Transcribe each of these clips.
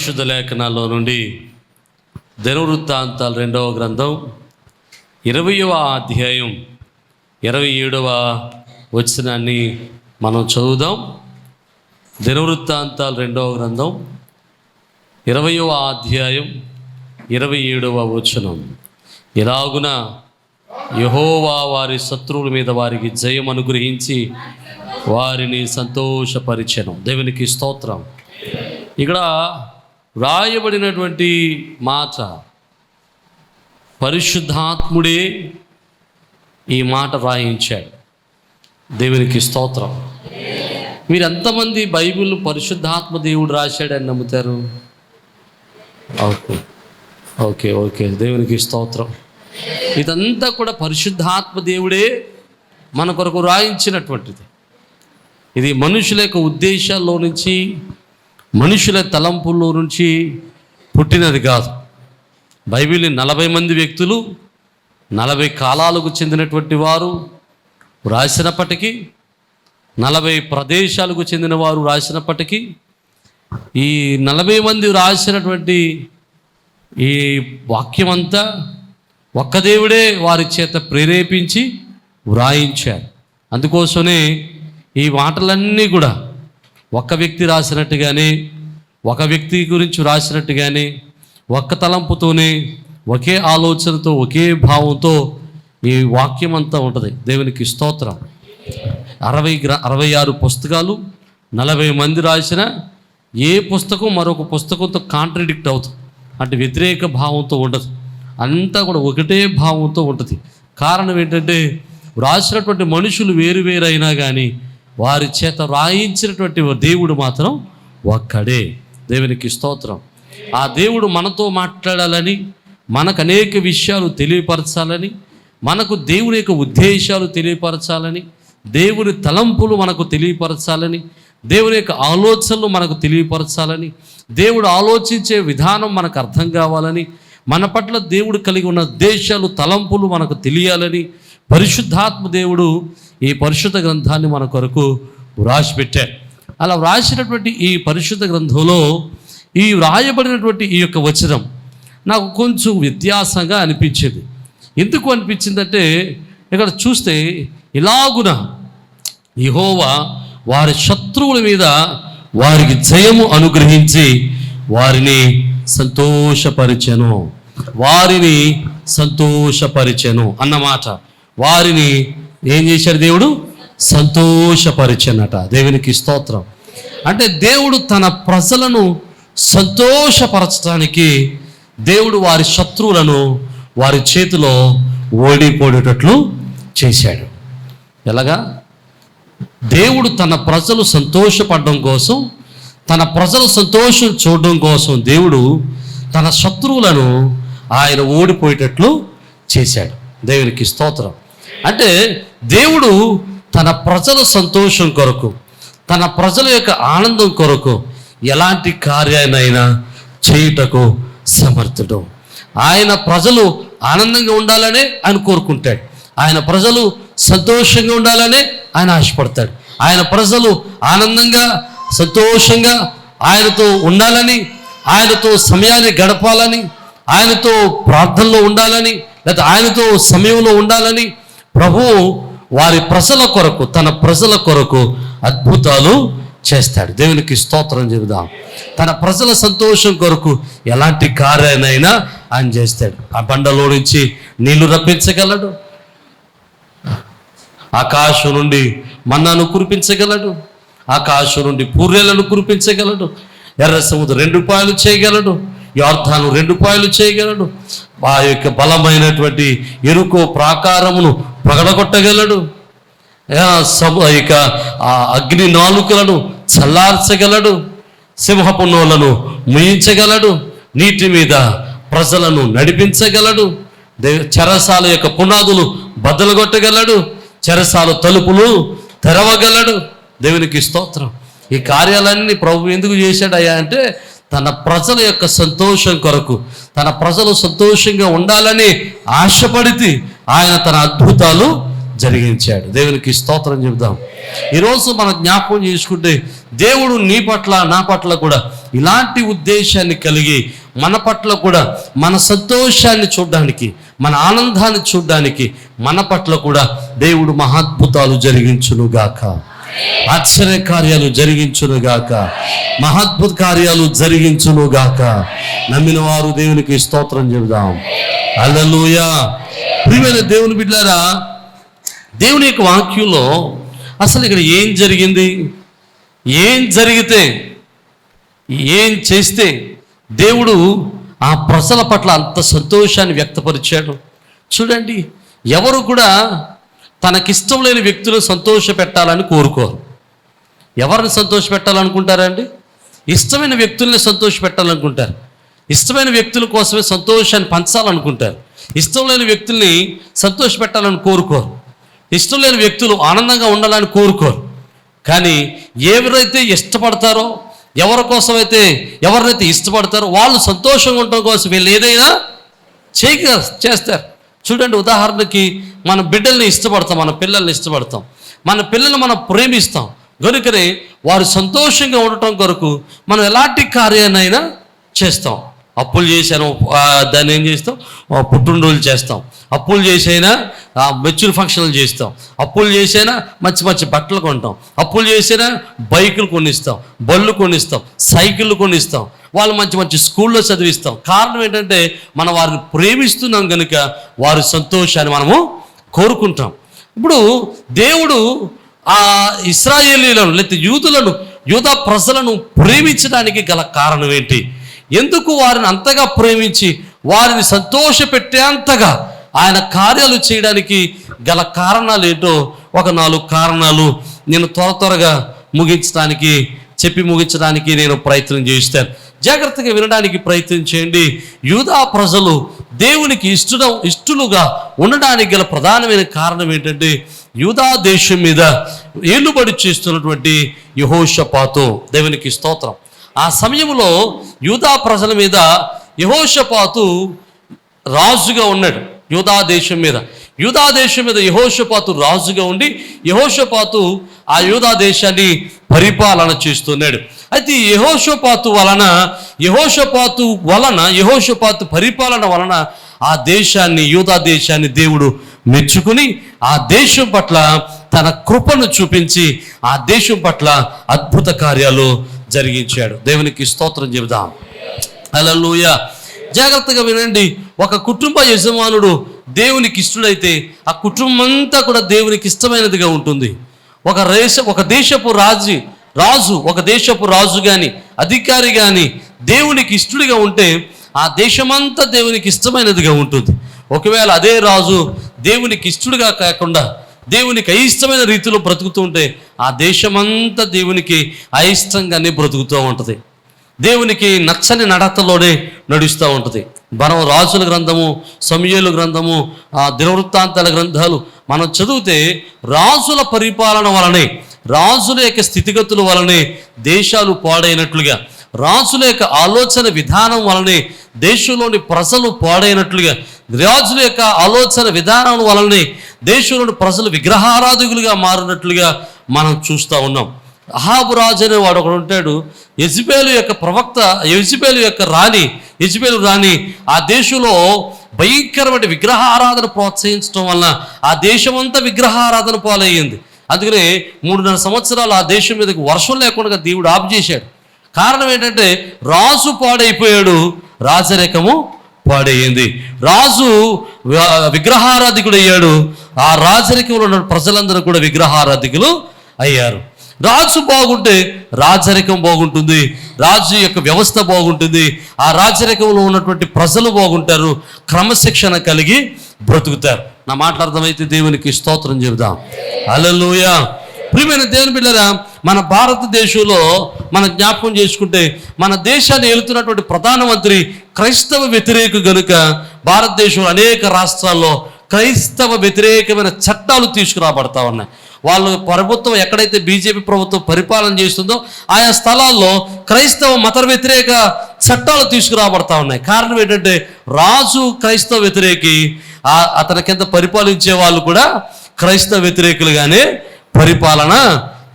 పరిశుద్ధ లేఖనాల్లో నుండి దినవృత్తాంతాలు రెండవ గ్రంథం ఇరవయవ అధ్యాయం ఇరవై ఏడవ వచనాన్ని మనం చదువుదాం. దినవృత్తాంతాలు రెండవ గ్రంథం ఇరవయవ అధ్యాయం ఇరవై ఏడవ వచనం. ఇలాగున యహోవా వారి శత్రువుల మీద వారికి జయం అనుగ్రహించి వారిని సంతోషపరిచను. దేవునికి స్తోత్రం. ఇక్కడ వ్రాయబడినటువంటి మాట. పరిశుద్ధాత్ముడే ఈ మాట వ్రాయించాడు. దేవునికి స్తోత్రం. మీరు ఎంతమంది బైబిల్ పరిశుద్ధాత్మ దేవుడు రాశాడని నమ్ముతారు? ఓకే. Okay okay. దేవునికి స్తోత్రం. ఇదంతా కూడా పరిశుద్ధాత్మ దేవుడే మన కొరకు రాయించినటువంటిది. ఇది మనుషుల యొక్క ఉద్దేశాల్లో నుంచి మనుషుల తలంపుల్లో నుంచి పుట్టినది కాదు. బైబిల్ నలభై మంది వ్యక్తులు నలభై కాలాలకు చెందినటువంటి వారు రాసినప్పటికీ నలభై ప్రదేశాలకు చెందిన వారు రాసినప్పటికీ ఈ నలభై మంది రాసినటువంటి ఈ వాక్యమంతా ఒక్క దేవుడే వారి చేత ప్రేరేపించి వ్రాయించారు. అందుకోసమే ఈ మాటలన్నీ కూడా ఒక వ్యక్తి రాసినట్టుగానే ఒక వ్యక్తి గురించి రాసినట్టుగానే ఒక్క తలంపుతోనే ఒకే ఆలోచనతో ఒకే భావంతో ఈ వాక్యం అంతా ఉంటుంది. దేవునికి స్తోత్రం. అరవై గ్ర అరవై ఆరు పుస్తకాలు నలభై మంది రాసిన ఏ పుస్తకం మరొక పుస్తకంతో కాంట్రడిక్ట్ అవుతుంది. అంటే వ్యతిరేక భావంతో ఉండదు. అంతా కూడా ఒకటే భావంతో ఉంటుంది. కారణం ఏంటంటే రాసినటువంటి మనుషులు వేరు వేరైనా కానీ వారి చేత రాయించినటువంటి దేవుడు మాత్రం ఒక్కడే. దేవునికి స్తోత్రం. ఆ దేవుడు మనతో మాట్లాడాలని మనకు అనేక విషయాలు తెలియపరచాలని మనకు దేవుని యొక్క ఉద్దేశాలు తెలియపరచాలని దేవుని తలంపులు మనకు తెలియపరచాలని దేవుని యొక్క ఆలోచనలు మనకు తెలియపరచాలని దేవుడు ఆలోచించే విధానం మనకు అర్థం కావాలని మన పట్ల దేవుడు కలిగి ఉన్న ఉద్దేశాలు తలంపులు మనకు తెలియాలని పరిశుద్ధాత్మ దేవుడు ఈ పరిశుద్ధ గ్రంథాన్ని మన కొరకు వ్రాసిపెట్టారు. అలా వ్రాసినటువంటి ఈ పరిశుద్ధ గ్రంథంలో ఈ వ్రాయబడినటువంటి ఈ యొక్క వచనం నాకు కొంచెం వ్యత్యాసంగా అనిపించింది. ఎందుకు అనిపించిందంటే ఇక్కడ చూస్తే ఇలాగున యహోవా వారి శత్రువుల మీద వారికి జయము అనుగ్రహించి వారిని సంతోషపరిచెను. వారిని సంతోషపరిచెను అన్నమాట. వారిని ఏం చేశాడు దేవుడు? సంతోషపరిచనట. దేవునికి స్తోత్రం. అంటే దేవుడు తన ప్రజలను సంతోషపరచడానికి దేవుడు వారి శత్రువులను వారి చేతిలో ఓడిపోయేటట్లు చేశాడు. ఎలాగా? దేవుడు తన ప్రజలు సంతోషపడడం కోసం తన ప్రజల సంతోషం చూడడం కోసం దేవుడు తన శత్రువులను ఆయన ఓడిపోయేటట్లు చేశాడు. దేవునికి స్తోత్రం. అంటే దేవుడు తన ప్రజల సంతోషం కొరకు తన ప్రజల యొక్క ఆనందం కొరకు ఎలాంటి కార్యాన్నైనా చేయుటకు సమర్థుడు. ఆయన ప్రజలు ఆనందంగా ఉండాలనే ఆయన కోరుకుంటాడు. ఆయన ప్రజలు సంతోషంగా ఉండాలనే ఆయన ఆశపడతాడు. ఆయన ప్రజలు ఆనందంగా సంతోషంగా ఆయనతో ఉండాలని ఆయనతో సమయాన్ని గడపాలని ఆయనతో ప్రార్థనలో ఉండాలని లేదా ఆయనతో సమయంలో ఉండాలని ప్రభువు వారి ప్రజల కొరకు తన ప్రజల కొరకు అద్భుతాలు చేస్తాడు. దేవునికి స్తోత్రం చెబుదాం. తన ప్రజల సంతోషం కొరకు ఎలాంటి కార్యానైనా ఆయన చేస్తాడు. ఆ బండలో నుంచి నీళ్ళు రప్పించగలడు. ఆకాశం నుండి మన్నాను కురిపించగలడు. ఆకాశం నుండి పూర్రెలను కురిపించగలడు. ఎర్ర సముద్రం రెండు పాయలు చేయగలడు. యార్థాను రెండు పాయలు చేయగలడు. ఆ యొక్క బలమైనటువంటి ఎరుకో ప్రాకారమును పగడగొట్టగలడు. ఆ ఇక ఆ అగ్ని నాలుకలను చల్లార్చగలడు. సింహపు నోలను ముయించగలడు. నీటి మీద ప్రజలను నడిపించగలడు. దే చెరసాల యొక్క పునాదులు బద్దలుగొట్టగలడు. చెరసాల తలుపులు తెరవగలడు. దేవునికి స్తోత్రం. ఈ కార్యాలన్నీ ప్రభు ఎందుకు చేశాడయ్యా అంటే తన ప్రజల యొక్క సంతోషం కొరకు తన ప్రజలు సంతోషంగా ఉండాలని ఆశపడితే ఆయన తన అద్భుతాలు జరిగించాడు. దేవునికి స్తోత్రం చెబుదాం. ఈరోజు మనం జ్ఞాపకం చేసుకుంటే దేవుడు నీ పట్ల నా పట్ల కూడా ఇలాంటి ఉద్దేశాన్ని కలిగి మన పట్ల కూడా మన సంతోషాన్ని చూడడానికి మన ఆనందాన్ని చూడడానికి మన పట్ల కూడా దేవుడు మహాద్భుతాలు జరిగించునుగాక. ఆశ్చర్య కార్యాలు జరిగించునుగాక. మహాద్భుత కార్యాలు జరిగించునుగాక. నమ్మిన వారు దేవునికి స్తోత్రం చెబుదాం. అల్లలోయ ప్రియమైన దేవుని బిడ్డారా దేవుని యొక్క వాక్యంలో అసలు ఇక్కడ ఏం జరిగింది? ఏం జరిగితే ఏం చేస్తే దేవుడు ఆ ప్రజల పట్ల అంత సంతోషాన్ని వ్యక్తపరిచాడు? చూడండి ఎవరు కూడా తనకిష్టం లేని వ్యక్తులు సంతోష పెట్టాలని కోరుకోరు. ఎవరిని సంతోష పెట్టాలనుకుంటారండి ఇష్టమైన వ్యక్తుల్ని సంతోష పెట్టాలనుకుంటారు ఇష్టమైన వ్యక్తుల కోసమే సంతోషాన్ని పంచాలనుకుంటారు. ఇష్టం లేని వ్యక్తుల్ని సంతోష పెట్టాలని కోరుకోరు. ఇష్టం లేని వ్యక్తులు ఆనందంగా ఉండాలని కోరుకోరు. కానీ ఎవరైతే ఇష్టపడతారో ఎవరి కోసమైతే ఎవరినైతే ఇష్టపడతారో వాళ్ళు సంతోషంగా ఉండటం కోసం వీళ్ళు ఏదైనా చేయగ చేస్తారు. చూడండి ఉదాహరణకి మన బిడ్డల్ని ఇష్టపడతాం మన పిల్లల్ని ఇష్టపడతాం. మన పిల్లల్ని మనం ప్రేమిస్తాం. కనుకనే వారు సంతోషంగా ఉండటం కొరకు మనం ఎలాంటి కార్యాన్నైనా చేస్తాం. అప్పులు చేశాను. దాన్ని ఏం చేస్తాం? ఆ, పుట్టినరోజులు చేస్తాం. అప్పులు చేసైనా మెచ్యూర్ ఫంక్షన్లు చేస్తాం. అప్పులు చేసైనా మంచి మంచి బట్టలు కొంటాం. అప్పులు చేసైనా బైకులు కొనిస్తాం. బళ్ళు కొనిస్తాం. సైకిళ్ళు కొనిస్తాం. వాళ్ళు మంచి మంచి స్కూల్లో చదివిస్తాం. కారణం ఏంటంటే మనం వారిని ప్రేమిస్తున్నాం కనుక వారి సంతోషాన్ని మనము కోరుకుంటాం. ఇప్పుడు దేవుడు ఆ ఇస్రాయేలీలను లేకపోతే యూదులను యూదా ప్రజలను ప్రేమించడానికి గల కారణం ఏంటి? ఎందుకు వారిని అంతగా ప్రేమించి వారిని సంతోషపెట్టేంతగా ఆయన కార్యాలు చేయడానికి గల కారణాలు ఏంటో ఒక నాలుగు కారణాలు నేను త్వర త్వరగా ముగించడానికి చెప్పి ముగించడానికి నేను ప్రయత్నం చేస్తాను జాగ్రత్తగా వినడానికి ప్రయత్నం చేయండి. యూదా ప్రజలు దేవునికి ఇష్టం ఇష్టలుగా ఉండడానికి గల ప్రధానమైన కారణం ఏంటంటే యూదా దేశం మీద ఏలుబడి చేస్తున్నటువంటి యహోషపాతో. దేవునికి స్తోత్రం. ఆ సమయంలో యూదా ప్రజల మీద యహోషపాతు రాజుగా ఉన్నాడు. యూదా దేశం మీద. యూదా దేశం మీద యహోషపాతు రాజుగా ఉండి యహోషపాతు ఆ యూదా దేశాన్ని పరిపాలన చేస్తున్నాడు. అయితే యహోషపాతు వలన యహోషపాతు వలన యహోషపాతు పరిపాలన వలన ఆ దేశాన్ని యూదా దేశాన్ని దేవుడు మెచ్చుకుని ఆ దేశం పట్ల తన కృపను చూపించి ఆ దేశం పట్ల అద్భుత కార్యాలు జరిగించాడు. దేవునికి స్తోత్రం చెబుదాం. అలలుయ జాగ్రత్తగా వినండి. ఒక కుటుంబ యజమానుడు దేవునికి ఇష్టడైతే ఆ కుటుంబం అంతా కూడా దేవునికి ఇష్టమైనదిగా ఉంటుంది. ఒక రేష ఒక దేశపు రాజు రాజు ఒక దేశపు రాజు కానీ అధికారి కానీ దేవునికి ఇష్టడిగా ఉంటే ఆ దేశమంతా దేవునికి ఇష్టమైనదిగా ఉంటుంది. ఒకవేళ అదే రాజు దేవునికి ఇష్టడుగా కాకుండా దేవునికి అయిష్టమైన రీతిలో బ్రతుకుతూ ఉంటే ఆ దేశమంతా దేవునికి అయిష్టంగానే బ్రతుకుతూ ఉంటుంది. దేవునికి నచ్చని నడతలోనే నడుస్తూ ఉంటుంది. మనం రాజుల గ్రంథము సమయలు గ్రంథము ఆ దినవృత్తాంతాల గ్రంథాలు మనం చదివితే రాజుల పరిపాలన వలనే రాజుల యొక్క స్థితిగతుల వలనే దేశాలు పాడైనట్లుగా రాజుల యొక్క ఆలోచన విధానం వలనే దేశంలోని ప్రజలు పాడైనట్లుగా రాజుల యొక్క ఆలోచన విధానం వలనే దేశంలోని ప్రజలు విగ్రహారాధకులుగా మారినట్లుగా మనం చూస్తూ ఉన్నాం. అహాబు రాజు అనే వాడు ఒకడు ఉంటాడు. యజ్బేలు యొక్క ప్రవక్త యజ్బేలు యొక్క రాణి యజ్బేలు రాణి ఆ దేశంలో భయంకరమైన విగ్రహారాధన ప్రోత్సహించడం వలన ఆ దేశమంతా విగ్రహారాధన పాలయ్యింది. అందుకనే మూడున్నర సంవత్సరాలు ఆ దేశం మీదకి వర్షం లేకుండా దేవుడు ఆపు చేశాడు. కారణం ఏంటంటే రాజు పాడైపోయాడు. రాజరేకము పాడైంది రాజు విగ్రహారాధికుడు అయ్యాడు. ఆ రాజరికంలో ఉన్న ప్రజలందరూ కూడా విగ్రహారాధికులు అయ్యారు. రాజు బాగుంటే రాజరికం బాగుంటుంది. రాజు యొక్క వ్యవస్థ బాగుంటుంది. ఆ రాజరికంలో ఉన్నటువంటి ప్రజలు బాగుంటారు. క్రమశిక్షణ కలిగి బ్రతుకుతారు. నా మాట అర్థమైతే దేవునికి స్తోత్రం చెబుదాం. అలలోయ ప్రియమైన దేవుని బిడ్డరా మన భారతదేశంలో మన జ్ఞాపకం చేసుకుంటే మన దేశాన్ని ఏలుతున్నటువంటి ప్రధానమంత్రి క్రైస్తవ వ్యతిరేక గనుక భారతదేశంలో అనేక రాష్ట్రాల్లో క్రైస్తవ వ్యతిరేకమైన చట్టాలు తీసుకురాబడతా ఉన్నాయి. వాళ్ళు ప్రభుత్వం ఎక్కడైతే బీజేపీ ప్రభుత్వం పరిపాలన చేస్తుందో ఆయా స్థలాల్లో క్రైస్తవ మత వ్యతిరేక చట్టాలు తీసుకురాబడతా ఉన్నాయి. కారణం ఏంటంటే రాజు క్రైస్తవ వ్యతిరేకి అతని కింద పరిపాలించే వాళ్ళు కూడా క్రైస్తవ వ్యతిరేకులుగానే పరిపాలన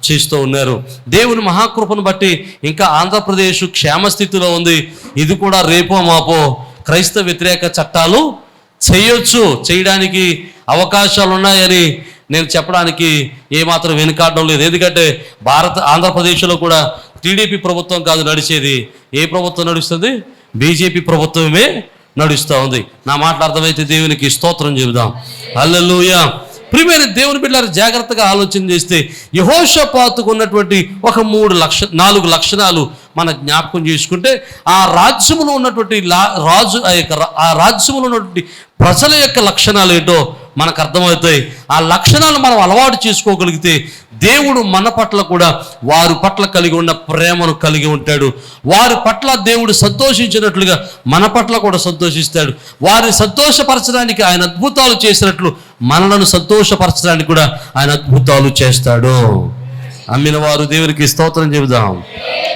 చేస్తూ ఉన్నారు. దేవుని మహాకృపను బట్టి ఇంకా ఆంధ్రప్రదేశ్ క్షేమస్థితిలో ఉంది. ఇది కూడా రేపో మాపో క్రైస్తవ వ్యతిరేక చట్టాలు చేయొచ్చు చేయడానికి అవకాశాలు ఉన్నాయని నేను చెప్పడానికి ఏమాత్రం వెనుకాడడం లేదు. ఎందుకంటే భారత ఆంధ్రప్రదేశ్లో కూడా టీడీపీ ప్రభుత్వం కాదు నడిచేది. ఏ ప్రభుత్వం నడుస్తుంది? బీజేపీ ప్రభుత్వమే నడుస్తూ ఉంది. నా మాటలు అర్థమైతే దేవునికి స్తోత్రం చెబుదాం. అల్లెలుయా ప్రియమైన దేవుని బిడ్డలారు జాగ్రత్తగా ఆలోచన చేస్తే యహోషపాతుకు ఉన్నటువంటి ఒక మూడు లక్ష నాలుగు లక్షణాలు మన జ్ఞాపకం చేసుకుంటే ఆ రాజ్యములో ఉన్నటువంటి లా- రాజు ఆ యొక్క ఆ రాజ్యములో ఉన్నటువంటి ప్రజల యొక్క లక్షణాలు ఏంటో మనకు అర్థమవుతాయి ఆ లక్షణాలు మనం అలవాటు చేసుకోగలిగితే దేవుడు మన పట్ల కూడా వారి పట్ల కలిగి ఉన్న ప్రేమను కలిగి ఉంటాడు. వారి పట్ల దేవుడు సంతోషించినట్లుగా మన పట్ల కూడా సంతోషిస్తాడు. వారిని సంతోషపరచడానికి ఆయన అద్భుతాలు చేసినట్లు మనలను సంతోషపరచడానికి కూడా ఆయన అద్భుతాలు చేస్తాడు. అమ్మిన వారు దేవునికి స్తోత్రం చెబుదాం.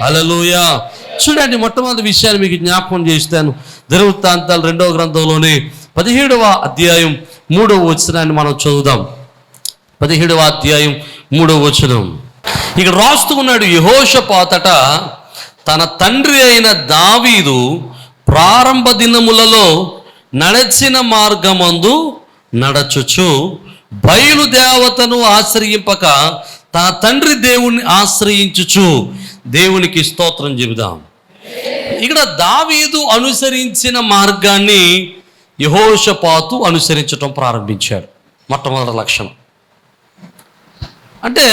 అలలుయా చూడండి మొట్టమొదటి విషయాన్ని మీకు జ్ఞాపకం చేస్తాను. దినవృత్తాంతాలు రెండవ గ్రంథంలోనే పదిహేడవ అధ్యాయం మూడవ వచనాన్ని మనం చదువుదాం. పదిహేడవ అధ్యాయం మూడవ వచనం. ఇక్కడ రాస్తూ ఉన్నాడు యహోషపాతట తన తండ్రి అయిన దావీదు ప్రారంభ దినములలో నడచిన మార్గమందు నడచుచు బయలుదేవతను ఆశ్రయింపక తన తండ్రి దేవుణ్ణి ఆశ్రయించుచు. దేవునికి స్తోత్రం చెబుదాం. ఇక్కడ దావీదు అనుసరించిన మార్గాన్ని యహోషపాతు అనుసరించటం ప్రారంభించాడు. మొట్టమొదటి లక్షణం. అంటే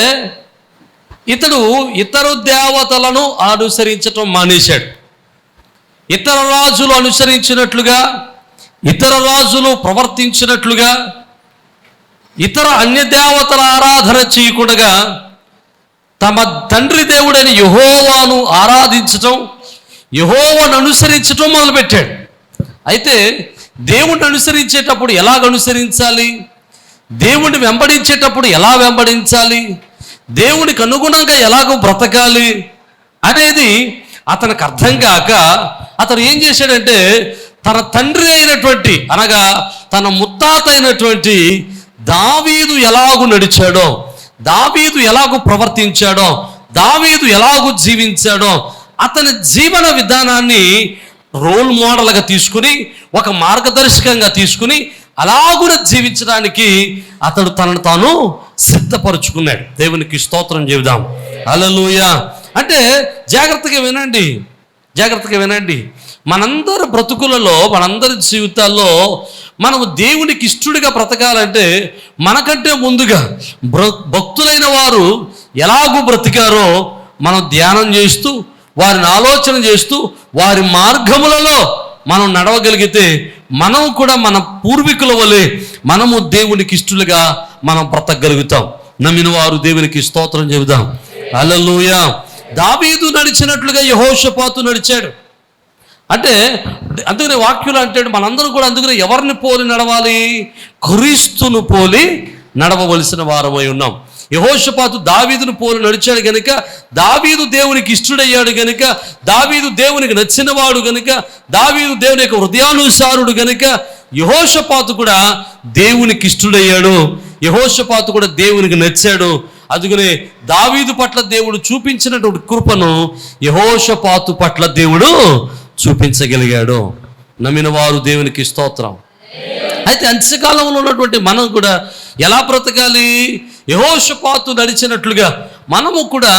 ఇతడు ఇతరు దేవతలను అనుసరించటం మానేశాడు. ఇతర రాజులు అనుసరించినట్లుగా ఇతర రాజులు ప్రవర్తించినట్లుగా ఇతర అన్య దేవతల ఆరాధన చేయకుండా తమ తండ్రి దేవుడైన యహోవాను ఆరాధించటం యహోవాను అనుసరించటం మొదలుపెట్టాడు. అయితే దేవుణ్ణి అనుసరించేటప్పుడు ఎలాగ అనుసరించాలి? దేవుణ్ణి వెంబడించేటప్పుడు ఎలా వెంబడించాలి? దేవునికి అనుగుణంగా ఎలాగో బ్రతకాలి అనేది అతనికి అర్థం కాక అతను ఏం చేశాడంటే తన తండ్రి అయినటువంటి అనగా తన ముత్తాత అయినటువంటి దావీదు ఎలాగూ నడిచాడో దావీదు ఎలాగూ ప్రవర్తించాడో దావీదు ఎలాగూ జీవించాడో అతని జీవన విధానాన్ని రోల్ మోడల్గా తీసుకుని ఒక మార్గదర్శకంగా తీసుకుని అలాగున జీవించడానికి అతడు తనను తాను సిద్ధపరుచుకున్నాడు. దేవునికి స్తోత్రం చెబుదాం. అలలుయ అంటే జాగ్రత్తగా వినండి. జాగ్రత్తగా వినండి. మనందరి బ్రతుకులలో మనందరి జీవితాల్లో మనము దేవునికి ఇష్టడుగా బ్రతకాలంటే మనకంటే ముందుగా భక్తులైన వారు ఎలాగూ బ్రతికారో మనం ధ్యానం చేస్తూ వారిని ఆలోచన చేస్తూ వారి మార్గములలో మనం నడవగలిగితే మనం కూడా మన పూర్వీకుల వలె మనము దేవునికి ఇష్టలుగా మనం బ్రతకగలుగుతాం. నమ్మిన వారు దేవునికి స్తోత్రం చెబుదాం. అలలోయ దావీదు నడిచినట్లుగా యహోషపాతు నడిచాడు. అంటే అందుకనే వాక్యులు అంటే మనందరం కూడా అందుకనే ఎవరిని పోలి నడవాలి? క్రీస్తును పోలి నడవవలసిన వారమై ఉన్నాం. యహోషపాతు దావీదును పోలి నడిచాడు గనుక దావీదు దేవునికి ఇష్టడయ్యాడు గనుక దావీదు దేవునికి నచ్చినవాడు గనుక దావీదు దేవుని యొక్క హృదయానుసారుడు గనుక యహోషపాతు కూడా దేవునికి ఇష్టడయ్యాడు. యహోషపాతు కూడా దేవునికి నచ్చాడు. అందుకనే దావీదు పట్ల దేవుడు చూపించినటువంటి కృపను యహోషపాతు పట్ల దేవుడు చూపించగలిగాడు. నమ్మిన వారు దేవునికి స్తోత్రం. అయితే అంత్యకాలంలో ఉన్నటువంటి మనం కూడా ఎలా బ్రతకాలి? యహోషపాతు నడిచినట్లుగా మనము కూడా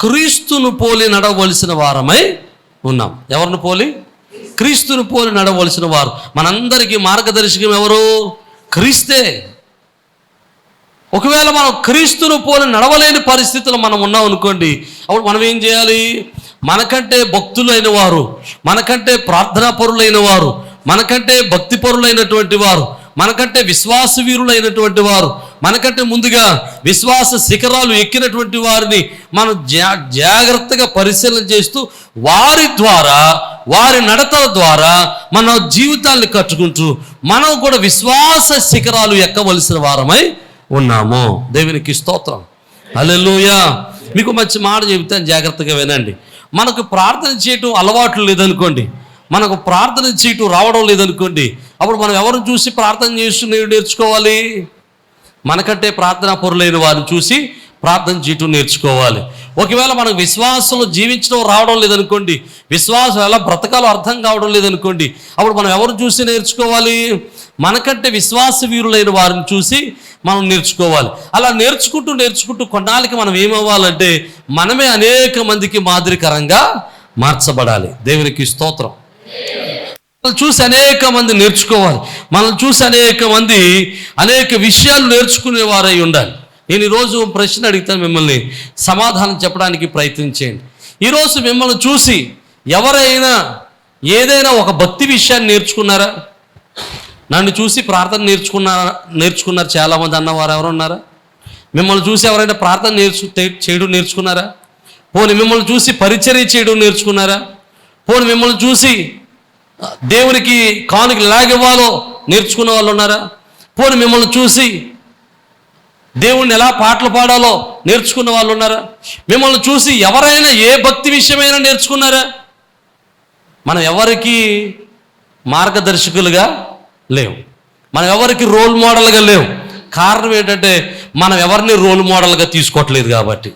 క్రీస్తును పోలి నడవలసిన వారమై ఉన్నాం. ఎవరిని పోలి? క్రీస్తును పోలి నడవలసిన వారు. మనందరికీ మార్గదర్శకం ఎవరు? క్రీస్తే. ఒకవేళ మనం క్రీస్తును పోలి నడవలేని పరిస్థితులు మనం ఉన్నాం అనుకోండి అప్పుడు మనం ఏం చేయాలి? మనకంటే భక్తులైన వారు మనకంటే ప్రార్థనా పరులైన వారు మనకంటే భక్తిపరులైనటువంటి వారు మనకంటే విశ్వాస వీరులైనటువంటి వారు మనకంటే ముందుగా విశ్వాస శిఖరాలు ఎక్కినటువంటి వారిని మనం జా జాగ్రత్తగా పరిశీలన చేస్తూ వారి ద్వారా వారి నడతల ద్వారా మన జీవితాన్ని కట్టుకుంటూ మనం కూడా విశ్వాస శిఖరాలు ఎక్కవలసిన వారమై ఉన్నాము. దేవునికి స్తోత్రం. హల్లెలూయా. మీకు మంచి మాట చెబుతాను జాగ్రత్తగా వినండి. మనకు ప్రార్థన చేయటం అలవాట్లు లేదనుకోండి. మనకు ప్రార్థన చీటు రావడం లేదనుకోండి అప్పుడు మనం ఎవరు చూసి ప్రార్థన చేస్తూ నేర్చుకోవాలి? మనకంటే ప్రార్థనా పరులైన వారిని చూసి ప్రార్థన చేయటం నేర్చుకోవాలి. ఒకవేళ మనకు విశ్వాసంలో జీవించడం రావడం లేదనుకోండి విశ్వాసం ఎలా బ్రతకాలో అర్థం కావడం లేదనుకోండి అప్పుడు మనం ఎవరు చూసి నేర్చుకోవాలి? మనకంటే విశ్వాస వీరులైన వారిని చూసి మనం నేర్చుకోవాలి. అలా నేర్చుకుంటూ నేర్చుకుంటూ కొన్నాళ్ళకి మనం ఏమవ్వాలంటే మనమే అనేక మందికి మాదిరికరంగా మార్చబడాలి. దేవునికి స్తోత్రం. మనల్ని చూసి అనేక మంది నేర్చుకోవాలి. మనల్ని చూసి అనేక మంది అనేక విషయాలు నేర్చుకునేవారై ఉండాలి. నేను ఈరోజు ప్రశ్న అడుగుతాను మిమ్మల్ని. సమాధానం చెప్పడానికి ప్రయత్నించేయండి. ఈరోజు మిమ్మల్ని చూసి ఎవరైనా ఏదైనా ఒక భక్తి విషయాన్ని నేర్చుకున్నారా? నన్ను చూసి ప్రార్థన నేర్చుకున్నారా? నేర్చుకున్నారు చాలామంది అన్నవారు ఎవరు ఉన్నారా మిమ్మల్ని చూసి ఎవరైనా ప్రార్థన నేర్చు చేయడం నేర్చుకున్నారా? పోనీ మిమ్మల్ని చూసి పరిచర్య చేయడం నేర్చుకున్నారా? పోనీ మిమ్మల్ని చూసి దేవునికి కానుక లాగివ్వాలో నేర్చుకున్న వాళ్ళు ఉన్నారా? పోనీ మిమ్మల్ని చూసి దేవుణ్ణి ఎలా పాటలు పాడాలో నేర్చుకున్న వాళ్ళు ఉన్నారా? మిమ్మల్ని చూసి ఎవరైనా ఏ భక్తి విషయమైనా నేర్చుకున్నారా? మనం ఎవరికి మార్గదర్శకులుగా లేవు. మనం ఎవరికి రోల్ మోడల్గా లేవు. కారణం ఏంటంటే మనం ఎవరిని రోల్ మోడల్గా తీసుకోవట్లేదు కాబట్టి.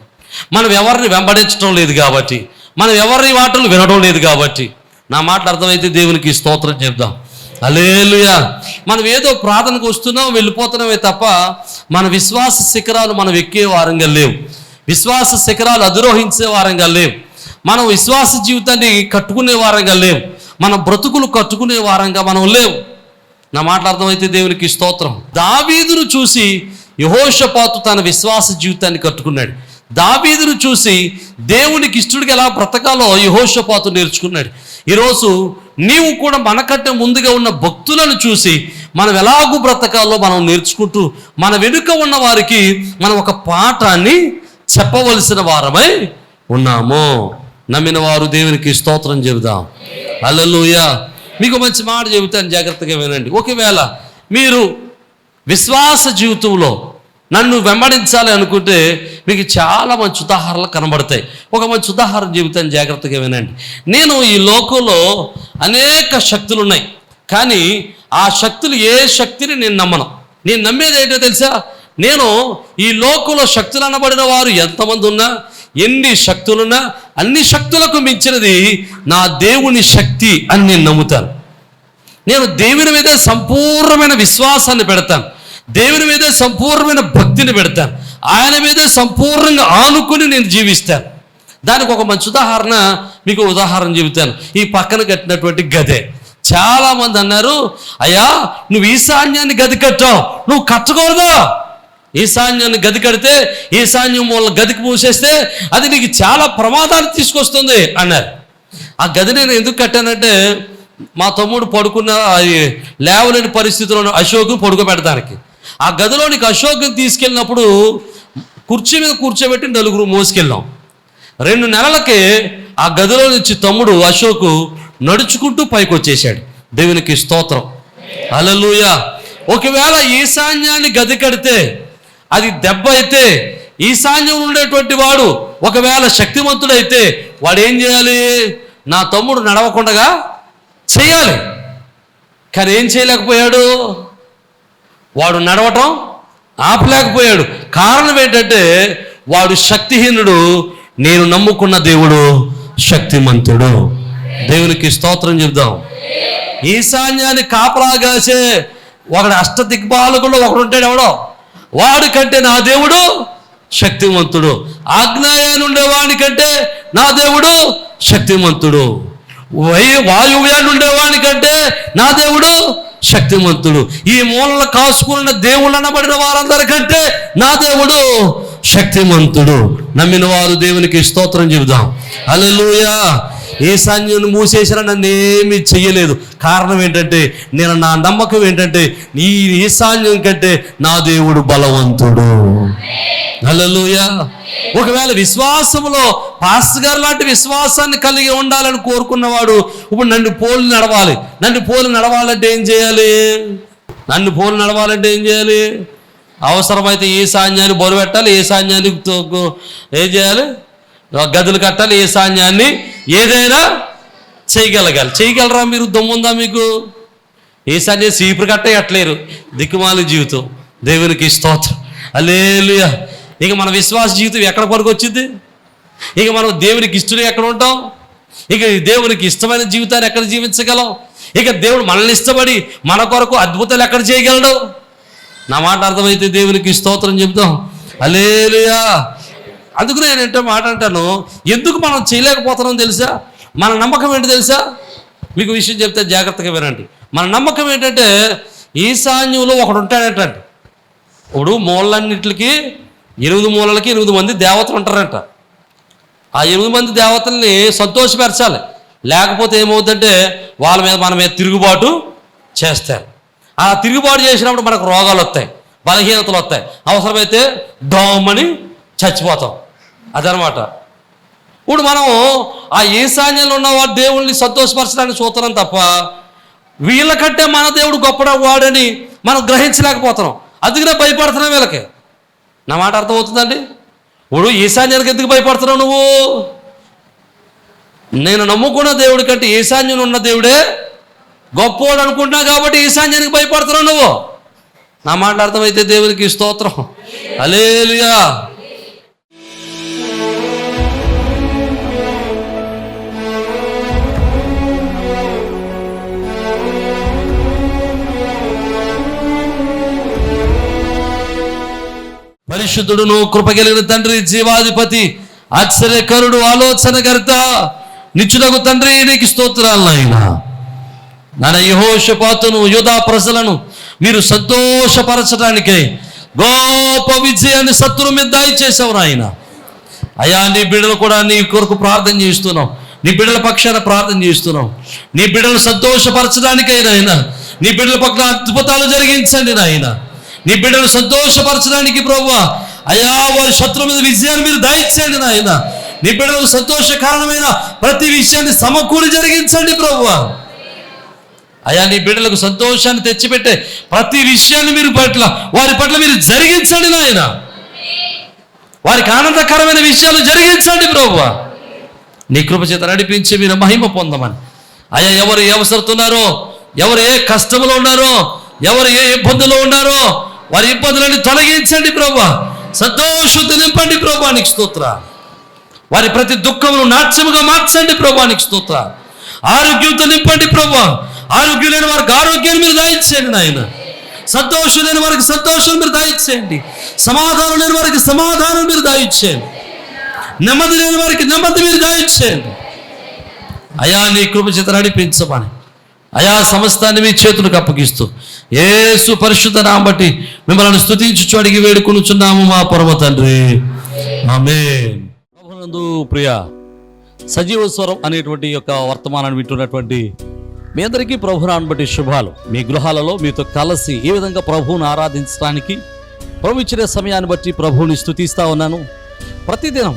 మనం ఎవరిని వెంబడించడం లేదు కాబట్టి. మనం ఎవరి మాటలు వినడం లేదు కాబట్టి. నా మాట అర్థమైతే దేవునికి స్తోత్రం చెప్దాం. అలేలుయా మనం ఏదో ప్రార్థనకు వస్తున్నాం వెళ్ళిపోతున్నామే తప్ప మన విశ్వాస శిఖరాలు మనం ఎక్కే వారంగా లేవు. విశ్వాస శిఖరాలు అధిరోహించే వారంగా లేవు. మనం విశ్వాస జీవితాన్ని కట్టుకునే వారంగా లేవు. మన బ్రతుకులు కట్టుకునే వారంగా మనం లేవు. నా మాట అర్థమైతే దేవునికి స్తోత్రం. దావీదును చూసి యహోషపాతు తన విశ్వాస జీవితాన్ని కట్టుకున్నాడు. దావీదును చూసి దేవునికి ఇష్టడికి ఎలా బ్రతకాలో యహోషపాతు నేర్చుకున్నాడు. ఈరోజు నీవు కూడా మనకంటే ముందుగా ఉన్న భక్తులను చూసి మనం ఎలాగూ బ్రతకాలో మనం నేర్చుకుంటూ మన వెనుక ఉన్న వారికి మనం ఒక పాఠాన్ని చెప్పవలసిన వారమై ఉన్నాము. నమ్మిన వారు దేవునికి స్తోత్రం చెబుదాం. అల్లలోయ మీకు మంచి మాట చెబుతాను జాగ్రత్తగా వినండి. ఒకవేళ మీరు విశ్వాస జీవితంలో నన్ను వెంబడించాలి అనుకుంటే మీకు చాలా మంచి ఉదాహరణలు కనబడతాయి. ఒక మంచి ఉదాహరణ జీవితాన్ని జాగ్రత్తగా వినండి. నేను ఈ లోకంలో అనేక శక్తులు ఉన్నాయి. కానీ ఆ శక్తులు ఏ శక్తిని నేను నమ్మను? నేను నమ్మేది ఏంటో తెలుసా? నేను ఈ లోకంలో శక్తులు అనబడిన వారు ఎంతమంది ఉన్నా ఎన్ని శక్తులున్నా అన్ని శక్తులకు మించినది నా దేవుని శక్తి అని నేను నమ్ముతాను. నేను దేవుని మీద సంపూర్ణమైన విశ్వాసాన్ని పెడతాను. దేవుని మీద సంపూర్ణమైన భక్తిని పెడతాను ఆయన మీద సంపూర్ణంగా ఆనుకుని నేను జీవిస్తాను దానికి ఒక మంచి ఉదాహరణ మీకు ఉదాహరణ చెబుతాను. ఈ పక్కన కట్టినటువంటి గదే. చాలామంది అన్నారు అయ్యా నువ్వు ఈశాన్యాన్ని గది కట్టావు. నువ్వు కట్టకూడదు. ఈశాన్యాన్ని గది కడితే ఈశాన్యం మూల గదికి మూసేస్తే అది నీకు చాలా ప్రమాదాన్ని తీసుకొస్తుంది అన్నారు. ఆ గది నేను ఎందుకు కట్టానంటే మా తమ్ముడు పడుకున్న అది లేవలేని పరిస్థితిలో అశోకు అశోక్ ఆ గదిలోనికి అశోక్ని తీసుకెళ్ళినప్పుడు కుర్చీ మీద కూర్చోబెట్టి నలుగురు మోసుకెళ్ళాం. రెండు నెలలకే ఆ గదిలో నుంచి తమ్ముడు అశోకు నడుచుకుంటూ పైకి వచ్చేసాడు దేవునికి స్తోత్రం. అలలుయ ఒకవేళ ఈశాన్యాన్ని గది కడితే అది దెబ్బ అయితే ఈశాన్యం ఉండేటువంటి వాడు ఒకవేళ శక్తివంతుడైతే వాడు ఏం చేయాలి? నా తమ్ముడు నడవకుండగా చేయాలి. కానీ ఏం చేయలేకపోయాడు? వాడు నడవటం ఆపలేకపోయాడు. కారణం ఏంటంటే వాడు శక్తిహీనుడు నేను నమ్ముకున్న దేవుడు శక్తిమంతుడు. దేవునికి స్తోత్రం చెబుదాం. ఈశాన్యాన్ని కాపలాగాసే ఒకడు అష్టదిగ్బాలకుడు ఒకడు ఉంటాడు ఎవడో. వాడి కంటే నా దేవుడు శక్తివంతుడు ఆగ్నేయాన్ని ఉండేవాడి కంటే నా దేవుడు శక్తిమంతుడు. వై వాయువ్యాన్ని ఉండేవాడి కంటే నా దేవుడు శక్తిమంతుడు. ఈ మూలలు కాసుకున్న దేవుళ్ళు అనబడిన వారందరికంటే నా దేవుడు శక్తిమంతుడు. నమ్మిన వారు దేవునికి స్తోత్రం చెబుదాం. అలెలుయా ఈశాన్యుని మూసేసినా నన్ను ఏమీ చెయ్యలేదు. కారణం ఏంటంటే నేను నా నమ్మకం ఏంటంటే నీ ఈశాన్యం కంటే నా దేవుడు బలవంతుడు. హల్లెలూయా. ఒకవేళ విశ్వాసంలో పాస్టర్ గారు లాంటి విశ్వాసాన్ని కలిగి ఉండాలని కోరుకున్నవాడు ఇప్పుడు నన్ను పోలు నడవాలి. నన్ను పోలు నడవాలంటే ఏం చేయాలి? నన్ను పోలు నడవాలంటే ఏం చేయాలి? అవసరమైతే ఏ సాన్యాన్ని బొరు పెట్టాలి ఏ సాన్యాన్ని ఏం చేయాలి? గదులు కట్టాలి ఏ సాన్యాన్ని ఏదైనా చేయగలగాలి. చేయగలరా మీరు? దమ్ముందా మీకు? ఏ ఈసారి సీపురు కట్ట ఎట్లేరు దిక్కుమాలి జీవితం. దేవునికి స్తోత్రం. అలేలుయ ఇక మన విశ్వాస జీవితం ఎక్కడ కొరకు వచ్చింది ఇక మనం దేవునికి ఇష్టం ఎక్కడ ఉంటాం? ఇక దేవునికి ఇష్టమైన జీవితాన్ని ఎక్కడ జీవించగలం? ఇక దేవుడు మనల్ని ఇష్టపడి మన కొరకు అద్భుతాలు ఎక్కడ చేయగలడు? నా మాట అర్థమైతే దేవునికి స్తోత్రం చెబుతాం. అలేలుయా అందుకు నేను ఏంటో మాట అంటాను. ఎందుకు మనం చేయలేకపోతున్నాం తెలుసా? మన నమ్మకం ఏంటి తెలుసా? మీకు విషయం చెప్తే జాగ్రత్తగా వినండి. మన నమ్మకం ఏంటంటే ఈశాన్యంలో ఒకడు ఉంటాడంటండి ఇప్పుడు మూలన్నిటికి ఎనిమిది మూలలకి ఎనిమిది మంది దేవతలు ఉంటారంట. ఆ ఎనిమిది మంది దేవతల్ని సంతోషపరచాలి. లేకపోతే ఏమవుతుందంటే వాళ్ళ మీద మన మీద తిరుగుబాటు చేస్తారు. ఆ తిరుగుబాటు చేసినప్పుడు మనకు రోగాలు వస్తాయి బలహీనతలు వస్తాయి. అవసరమైతే దోమని చచ్చిపోతాం. అదనమాట. ఇప్పుడు మనం ఆ ఈశాన్యంలో ఉన్న వాడు దేవుణ్ణి సంతోషపరచడానికి చూస్తున్నాం తప్ప వీళ్ళకంటే మన దేవుడు గొప్ప వాడని మనం గ్రహించలేకపోతున్నాం. అందుకనే భయపడుతున్నాం వీళ్ళకి. నా మాట అర్థమవుతుందండి? ఇప్పుడు ఈశాన్యానికి ఎందుకు భయపడుతున్నావు నువ్వు? నేను నమ్ముకున్న దేవుడి కంటే ఈశాన్యం ఉన్న దేవుడే గొప్పోడు అనుకుంటున్నావు కాబట్టి ఈశాన్యానికి భయపడుతున్నావు నువ్వు. నా మాట అర్థమైతే దేవునికి స్తోత్రం. అలేలుయా పరిశుద్ధుడును కృపగలిగిన తండ్రి జీవాధిపతి ఆశ్చర్యకరుడు ఆలోచనకర్త నిచ్చునకు తండ్రి నీకు స్తోత్రాలు నాయన. నాన్న యహోషపాతును యోధా ప్రజలను మీరు సంతోషపరచడానికై గొప్ప విజయాన్ని శత్రువు మీద దాయి చేసావు నాయన. అయ్యా నీ బిడ్డలు కూడా నీ కొరకు ప్రార్థన చేస్తున్నాం నీ బిడ్డల పక్షాన ప్రార్థన చేస్తున్నాం నీ బిడ్డలు సంతోషపరచడానికై నాయన. నీ బిడ్డల పక్కన అద్భుతాలు జరిగించండి నాయన. నీ బిడ్డను సంతోషపరచడానికి ప్రభు అయా వారి శత్రువు మీద విజయాన్ని మీరు దయచేయండి నాయన. నీ బిడ్డలకు సంతోషకారణమైన ప్రతి విషయాన్ని సమకూడి జరిగించండి ప్రభు అయా నీ బిడ్డలకు సంతోషాన్ని తెచ్చిపెట్టే ప్రతి విషయాన్ని మీరు పట్ల వారి పట్ల మీరు జరిగించండి నాయన. వారికి ఆనందకరమైన విషయాలు జరిగించండి ప్రభు నీ కృప చేత నడిపించి మీరు మహిమ పొందమని. అయ్యా ఎవరు ఏ అవసరతున్నారో ఎవరు ఏ కష్టంలో ఉన్నారో ఎవరు ఏ ఇబ్బందులో ఉన్నారో వారి ఇబ్బందులని తొలగించండి ప్రభా. సంతోషంతో నింపండి ప్రభానికి స్తోత్ర వారి ప్రతి దుఃఖమును నాట్యముగా మార్చండి ప్రభానికి స్తోత్ర ఆరోగ్యంతో నింపండి ప్రభా. ఆరోగ్యం లేని వారికి ఆరోగ్యాన్ని మీరు దాయిచ్చేయండి నాయన. సంతోషం లేని వారికి సంతోషం మీరు దాయిచ్చేయండి సమాధానం లేని వారికి సమాధానం మీరు దాయిచ్చేయండి నెమ్మది లేని వారికి నెమ్మది మీరు దాయిచ్చేయండి అయా నీ కృప చేత నడిపించమని. అయా సమస్తాన్ని మీ చేతులకు అప్పగిస్తూ. ఏసు పరిశుద్ధ నామం బట్టి మిమ్మల్ని స్థుతించు అడిగి వేడుకొనుచున్నాము మా పరమ తండ్రి. ఆమేన్. ప్రియ సజీవ స్వరం అనేటువంటి యొక్క వర్తమానాన్ని వింటున్నటువంటి మీ అందరికీ ప్రభునాన్ని బట్టి శుభాలు. మీ గృహాలలో మీతో కలిసి ఏ విధంగా ప్రభువును ఆరాధించడానికి ప్రభు ఇచ్చిన సమయాన్ని బట్టి ప్రభువుని స్థుతిస్తా ఉన్నాను. ప్రతిదినం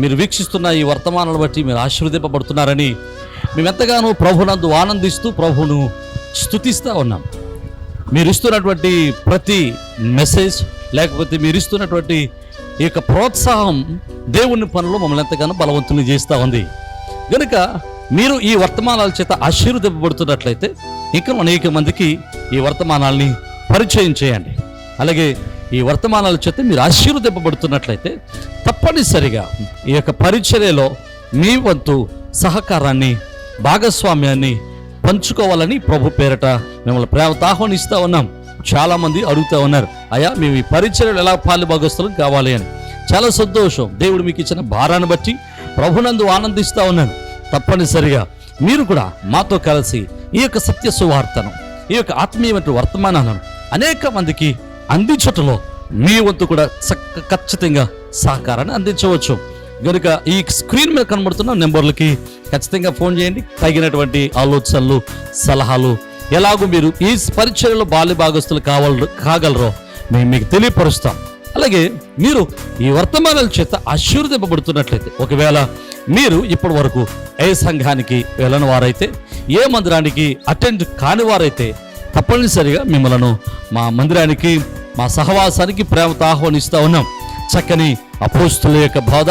మీరు వీక్షిస్తున్న ఈ వర్తమానాలను బట్టి మీరు ఆశీర్వదింపబడుతున్నారని మేమెంతగానో ప్రభునందు ఆనందిస్తూ ప్రభును స్తుతిస్తూ ఉన్నాం. మీరు ఇస్తున్నటువంటి ప్రతి మెసేజ్ లేకపోతే మీరు ఇస్తున్నటువంటి ఈ యొక్క ప్రోత్సాహం దేవుని పనులు మమ్మల్ని ఎంతగానో బలవంతుని చేస్తూ ఉంది. కనుక మీరు ఈ వర్తమానాల చేత ఆశీర్వదింపబడుతున్నట్లయితే ఇంకా అనేక మందికి ఈ వర్తమానాల్ని పరిచయం చేయండి. అలాగే ఈ వర్తమానాల చేత మీరు ఆశీర్వదింపబడుతున్నట్లయితే తప్పనిసరిగా ఈ యొక్క పరిచర్యలో మీ వంతు సహకారాన్ని భాగస్వామ్యాన్ని పంచుకోవాలని ప్రభు పేరట మిమ్మల్ని ప్రేమతో ఆహ్వానిస్తూ ఉన్నాం. చాలా మంది అడుగుతూ ఉన్నారు అయ్యా మేము ఈ పరిచయం ఎలా పాలు భాగస్థలం కావాలి అని. చాలా సంతోషం. దేవుడు మీకు ఇచ్చిన భారాన్ని బట్టి ప్రభునందు ఆనందిస్తూ ఉన్నాను. తప్పనిసరిగా మీరు కూడా మాతో కలిసి ఈ యొక్క సత్య సువార్తను ఈ యొక్క ఆత్మీయమైన వర్తమానాలను అనేక మందికి అందించటంలో మీ వంతు కూడా చక్క ఖచ్చితంగా సహకారాన్ని అందించవచ్చు. కనుక ఈ స్క్రీన్ మీద కనబడుతున్న నెంబర్లకి ఖచ్చితంగా ఫోన్ చేయండి. తగినటువంటి ఆలోచనలు సలహాలు ఎలాగో మీరు ఈ పరిచయలో బాల్య భాగస్తులు కావాల కాగలరో మేము మీకు తెలియపరుస్తాం. అలాగే మీరు ఈ వర్తమానాల చేత ఆశీర్వదింపబడుతున్నట్లయితే ఒకవేళ మీరు ఇప్పటి వరకు ఏ సంఘానికి వెళ్ళని వారైతే ఏ మందిరానికి అటెండ్ కాని వారైతే తప్పనిసరిగా మిమ్మలను మా మందిరానికి మా సహవాసానికి ప్రేమతో ఆహ్వానిస్తూ ఉన్నాం. చక్కని అపోస్తుల యొక్క బాధ